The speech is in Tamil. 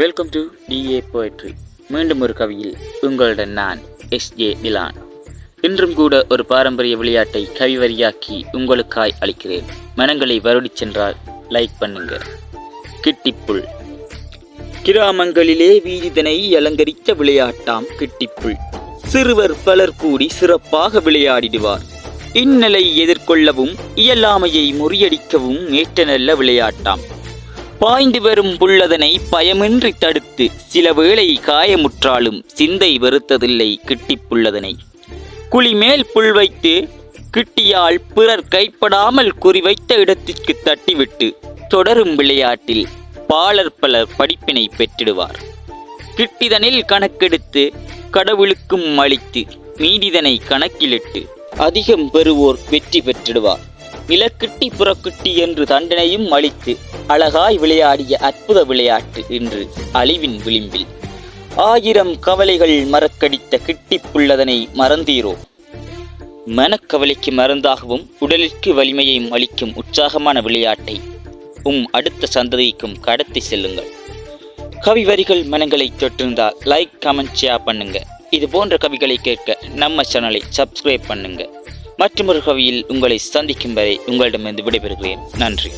வெல்கம் டு டிஏ போயட்ரி மீண்டும் ஒரு கவியில் உங்களுடன் நான் எஸ் ஜே டிலான் இன்றும் கூட ஒரு பாரம்பரிய விளையாட்டை கவிவரியாக்கி உங்களுக்காய் அளிக்கிறேன். மனங்களை வருடி சென்றால் லைக் பண்ணுங்க. கிட்டிப்புள். கிராமங்களிலே வீதிதனை அலங்கரித்த விளையாட்டாம் கிட்டிப்புள். சிறுவர் பலர் கூடி சிறப்பாக விளையாடிடுவார். இந்நிலை எதிர்கொள்ளவும் இயலாமையை முறியடிக்கவும் ஏற்ற நல்ல விளையாட்டாம் பாய்ந்து வரும் புல்லதனை பயமின்றி தடுத்து சில வேளை காயமுற்றாலும் சிந்தை வெறுத்ததில்லை கிட்டி புல்லதனை குழிமேல் புல் வைத்து கிட்டியால் பிறர் கைப்படாமல் குறிவைத்த இடத்திற்கு தட்டிவிட்டு தொடரும் விளையாட்டில் பாலர் பலர் படிப்பினை பெற்றிடுவார். கிட்டிதனில் கணக்கெடுத்து கடவுளுக்கும் அளித்து மீதிதனை கணக்கிலிட்டு அதிகம் பெறுவோர் வெற்றி பெற்றிடுவார். இலக்கிட்டி புறக்கிட்டி என்று தண்டனையும் அளித்து அழகாய் விளையாடிய அற்புத விளையாட்டு இன்று அழிவின் விளிம்பில். ஆயிரம் கவலைகள் மறக்கடித்த கிட்டிப்புள்ளதனை மறந்தீரோ? மனக்கவலைக்கு மருந்தாகவும் உடலிற்கு வலிமையையும் அளிக்கும் உற்சாகமான விளையாட்டை உம் அடுத்த சந்ததிக்கும் கடத்தி செல்லுங்கள். கவி வரிகள் மனங்களை தொட்டிருந்தால் லைக் கமெண்ட் ஷேர் பண்ணுங்க. இது போன்ற கவிகளை கேட்க நம்ம சேனலை சப்ஸ்கிரைப் பண்ணுங்கள் மற்றொரு கவியில் உங்களை சந்திக்கும் வரை உங்களிடமிருந்து விடைபெறுகிறேன். நன்றி.